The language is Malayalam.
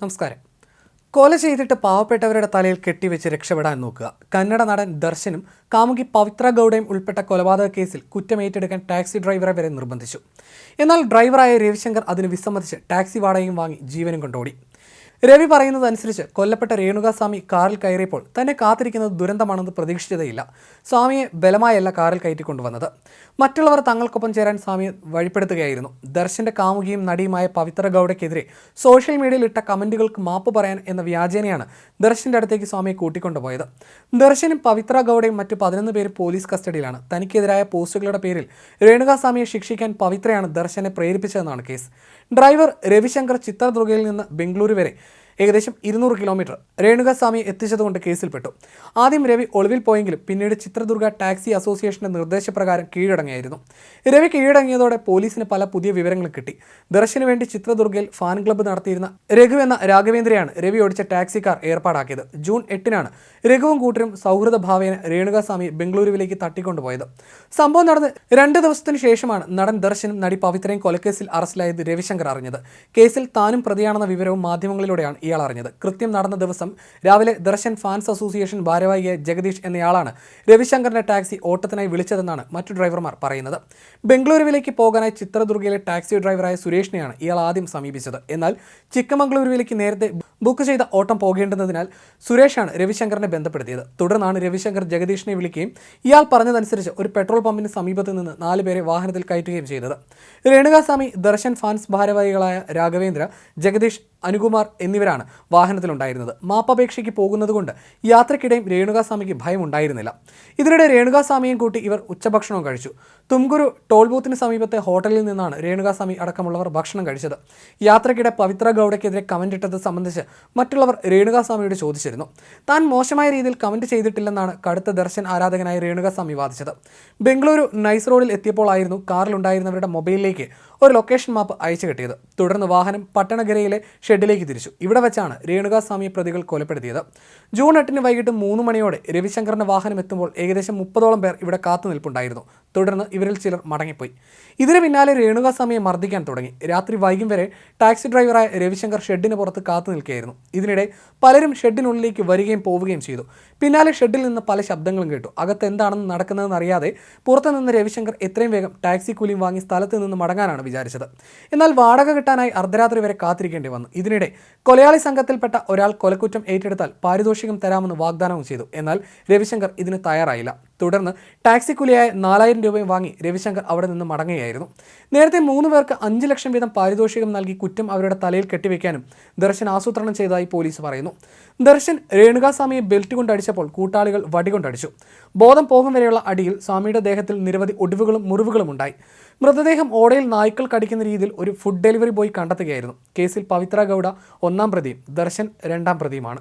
നമസ്കാരം. കൊല ചെയ്തിട്ട് പാവപ്പെട്ടവരുടെ തലയിൽ കെട്ടിവെച്ച് രക്ഷപ്പെടാൻ നോക്കുക. കന്നഡ നടൻ ദർശനും കാമുകി പവിത്ര ഗൗഡയും ഉൾപ്പെട്ട കൊലപാതക കേസിൽ കുറ്റമേറ്റെടുക്കാൻ ടാക്സി ഡ്രൈവറെ വരെ നിർബന്ധിച്ചു. എന്നാൽ ഡ്രൈവറായ രവിശങ്കർ അതിന് വിസമ്മതിച്ച് ടാക്സി വാടകയും വാങ്ങി ജീവനും കൊണ്ടോടി. രവി പറയുന്നതനുസരിച്ച് കൊല്ലപ്പെട്ട രേണുകാസ്വാമി കാറിൽ കയറിയപ്പോൾ തന്നെ കാത്തിരിക്കുന്നത് ദുരന്തമാണെന്ന് പ്രതീക്ഷിച്ചതേയില്ല. സ്വാമിയെ ബലമായല്ല കാറിൽ കയറ്റിക്കൊണ്ടുവന്നത്. മറ്റുള്ളവർ തങ്ങൾക്കൊപ്പം ചേരാൻ സ്വാമിയെ വഴിപ്പെടുത്തുകയായിരുന്നു. ദർശന്റെ കാമുകിയും നടിയുമായ പവിത്ര ഗൗഡയ്ക്കെതിരെ സോഷ്യൽ മീഡിയയിൽ ഇട്ട കമന്റുകൾക്ക് മാപ്പ് പറയാൻ എന്ന വ്യാജേനയാണ് ദർശന്റെ അടുത്തേക്ക് സ്വാമിയെ കൂട്ടിക്കൊണ്ടുപോയത്. ദർശനും പവിത്ര ഗൗഡയും മറ്റു പതിനൊന്ന് പേര് പോലീസ് കസ്റ്റഡിയിലാണ്. തനിക്കെതിരായ പോസ്റ്റുകളുടെ പേരിൽ രേണുകാസ്വാമിയെ ശിക്ഷിക്കാൻ പവിത്രയാണ് ദർശനെ പ്രേരിപ്പിച്ചതെന്നാണ് കേസ്. ഡ്രൈവർ രവിശങ്കർ ചിത്രദുർഗയിൽ നിന്ന് ബംഗളൂരു വരെ ഏകദേശം ഇരുന്നൂറ് കിലോമീറ്റർ രേണുകാസ്വാമിയെ എത്തിച്ചതുകൊണ്ട് കേസിൽപ്പെട്ടു. ആദ്യം രവി ഒളിവിൽ പോയെങ്കിലും പിന്നീട് ചിത്രദുർഗ ടാക്സി അസോസിയേഷന്റെ നിർദ്ദേശപ്രകാരം കീഴടങ്ങിയായിരുന്നു. രവി കീഴടങ്ങിയതോടെ പോലീസിന് പല പുതിയ വിവരങ്ങൾ കിട്ടി. ദർശന് വേണ്ടി ചിത്രദുർഗയിൽ ഫാൻ ക്ലബ്ബ് നടത്തിയിരുന്ന രഘു എന്ന രാഘവേന്ദ്രയാണ് രവി ഓടിച്ച ടാക്സി കാർ ഏർപ്പാടാക്കിയത്. ജൂൺ എട്ടിനാണ് രഘുവും കൂട്ടരും സൗഹൃദ ഭാവേന രേണുകാസ്വാമി ബംഗളൂരുവിലേക്ക് തട്ടിക്കൊണ്ടുപോയത്. സംഭവം നടന്ന് രണ്ട് ദിവസത്തിനു ശേഷമാണ് നടൻ ദർശനും നടി പവിത്രയും കൊലക്കേസിൽ അറസ്റ്റിലായത് രവിശങ്കർ അറിഞ്ഞത്. കേസിൽ താനും പ്രതിയാണെന്ന വിവരവും മാധ്യമങ്ങളിലൂടെയാണ് ഇയാൾ അറിഞ്ഞത് കൃത്യം നടന്ന ദിവസം രാവിലെ ദർശൻ ഫാൻസ് അസോസിയേഷൻ ഭാരവാഹിയെ ജഗദീഷ് എന്നയാളാണ് രവിശങ്കറിന്റെ ടാക്സി ഓട്ടത്തിനായി വിളിച്ചതെന്നാണ് മറ്റു ഡ്രൈവർമാർ പറയുന്നത്. ബംഗളൂരുവിലേക്ക് പോകാനായി ചിത്രദുർഗയിലെ ടാക്സി ഡ്രൈവറായ സുരേഷിനെയാണ് ഇയാൾ ആദ്യം സമീപിച്ചത്. എന്നാൽ ചിക്കമംഗളൂരുവിലേക്ക് നേരത്തെ ബുക്ക് ചെയ്ത ഓട്ടം പോകേണ്ടുന്നതിനാൽ സുരേഷാണ് രവിശങ്കറിനെ ബന്ധപ്പെടുത്തിയത്. തുടർന്നാണ് രവിശങ്കർ ജഗദീഷിനെ വിളിക്കുകയും ഇയാൾ പറഞ്ഞതനുസരിച്ച് ഒരു പെട്രോൾ പമ്പിന് സമീപത്ത് നിന്ന് നാല് പേരെ വാഹനത്തിൽ കയറ്റുകയും ചെയ്തത്. രേണുകാസ്വാമി ദർശൻ ഫാൻസ് ഭാരവാഹികളായ രാഘവേന്ദ്ര ജഗദീഷ് അനുകുമാർ എന്നിവരാണ് വാഹനത്തിലുണ്ടായിരുന്നത്. മാപ്പപേക്ഷയ്ക്ക് പോകുന്നതുകൊണ്ട് യാത്രക്കിടെയും രേണുകാസ്വാമിക്ക് ഭയമുണ്ടായിരുന്നില്ല. ഇതിനിടെ രേണുകാസ്വാമിയും കൂട്ടി ഇവർ ഉച്ചഭക്ഷണവും കഴിച്ചു. തുംകുരു ടോൾ ബൂത്തിന് സമീപത്തെ ഹോട്ടലിൽ നിന്നാണ് രേണുകാസ്വാമി അടക്കമുള്ളവർ ഭക്ഷണം കഴിച്ചത്. യാത്രക്കിടെ പവിത്ര ഗൗഡയ്ക്കെതിരെ കമന്റ് ഇട്ടത് സംബന്ധിച്ച് മറ്റുള്ളവർ രേണുകാസ്വാമിയോട് ചോദിച്ചിരുന്നു. താൻ മോശമായ രീതിയിൽ കമന്റ് ചെയ്തിട്ടില്ലെന്നാണ് കടുത്ത ദർശൻ ആരാധകനായ രേണുകാസ്വാമി വാദിച്ചത്. ബംഗളൂരു നൈസ് റോഡിൽ എത്തിയപ്പോഴായിരുന്നു കാറിലുണ്ടായിരുന്നവരുടെ മൊബൈലിലേക്ക് ഒരു ലൊക്കേഷൻ മാപ്പ് അയച്ചു കിട്ടിയത്. തുടർന്ന് വാഹനം പട്ടണഗരയിലെ ഷെഡിലേക്ക് തിരിച്ചു. ഇവിടെ വെച്ചാണ് രേണുകാസ്വാമിയെ പ്രതികൾ കൊലപ്പെടുത്തിയത്. ജൂൺ എട്ടിന് വൈകിട്ട് മൂന്ന് മണിയോടെ രവിശങ്കറിന്റെ വാഹനം എത്തുമ്പോൾ ഏകദേശം മുപ്പതോളം പേർ ഇവിടെ കാത്തു നിൽപ്പുണ്ടായിരുന്നു. തുടർന്ന് ഇവരിൽ ചിലർ മടങ്ങിപ്പോയി. ഇതിന് പിന്നാലെ രേണുകാസ്വാമിയെ മർദ്ദിക്കാൻ തുടങ്ങി. രാത്രി വൈകും വരെ ടാക്സി ഡ്രൈവറായ രവിശങ്കർ ഷെഡിന് പുറത്ത് കാത്തു നിൽക്കുകയായിരുന്നു. ഇതിനിടെ പലരും ഷെഡിനുള്ളിലേക്ക് വരികയും പോവുകയും ചെയ്തു. പിന്നാലെ ഷെഡിൽ നിന്ന് പല ശബ്ദങ്ങളും കേട്ടു. അകത്ത് എന്താണെന്ന് നടക്കുന്നതെന്ന് അറിയാതെ പുറത്തു നിന്ന് രവിശങ്കർ എത്രയും വേഗം ടാക്സി കൂലിയും വാങ്ങി സ്ഥലത്ത് നിന്ന് മടങ്ങാനാണ് വിചാരിച്ചത്. എന്നാൽ വാടക കിട്ടാനായി അർദ്ധരാത്രി വരെ കാത്തിരിക്കേണ്ടി വന്നു. ഇതിനിടെ കൊലയാളി സംഘത്തിൽപ്പെട്ട ഒരാൾ കൊലക്കുറ്റം ഏറ്റെടുത്താൽ പാരിതോഷികം തരാമെന്ന് വാഗ്ദാനവും ചെയ്തു. എന്നാൽ രവിശങ്കർ ഇതിന് തയ്യാറായില്ല. തുടർന്ന് ടാക്സി കൂലിയായ നാലായിരം രൂപയും വാങ്ങി രവിശങ്കർ അവിടെ നിന്ന് മടങ്ങുകയായിരുന്നു. നേരത്തെ മൂന്ന് പേർക്ക് അഞ്ച് ലക്ഷം വീതം പാരിതോഷികം നൽകി കുറ്റം അവരുടെ തലയിൽ കെട്ടിവെക്കാനും ദർശൻ ആസൂത്രണം ചെയ്തതായി പോലീസ് പറയുന്നു. ദർശൻ രേണുകാസ്വാമിയെ ബെൽറ്റ് കൊണ്ട് അടിച്ചപ്പോൾ കൂട്ടാളികൾ വടികൊണ്ടടിച്ചു. ബോധം പോകും വരെയുള്ള അടിയിൽ സ്വാമിയുടെ ദേഹത്തിൽ നിരവധി ഒടിവുകളും മുറിവുകളും ഉണ്ടായി. മൃതദേഹം ഓടയിൽ നായ്ക്കൾ കടിക്കുന്ന രീതിയിൽ ഒരു ഫുഡ് ഡെലിവറി ബോയ് കണ്ടെത്തുകയായിരുന്നു. കേസിൽ പവിത്ര ഗൗഡ ഒന്നാം പ്രതിയും ദർശൻ രണ്ടാം പ്രതിയുമാണ്.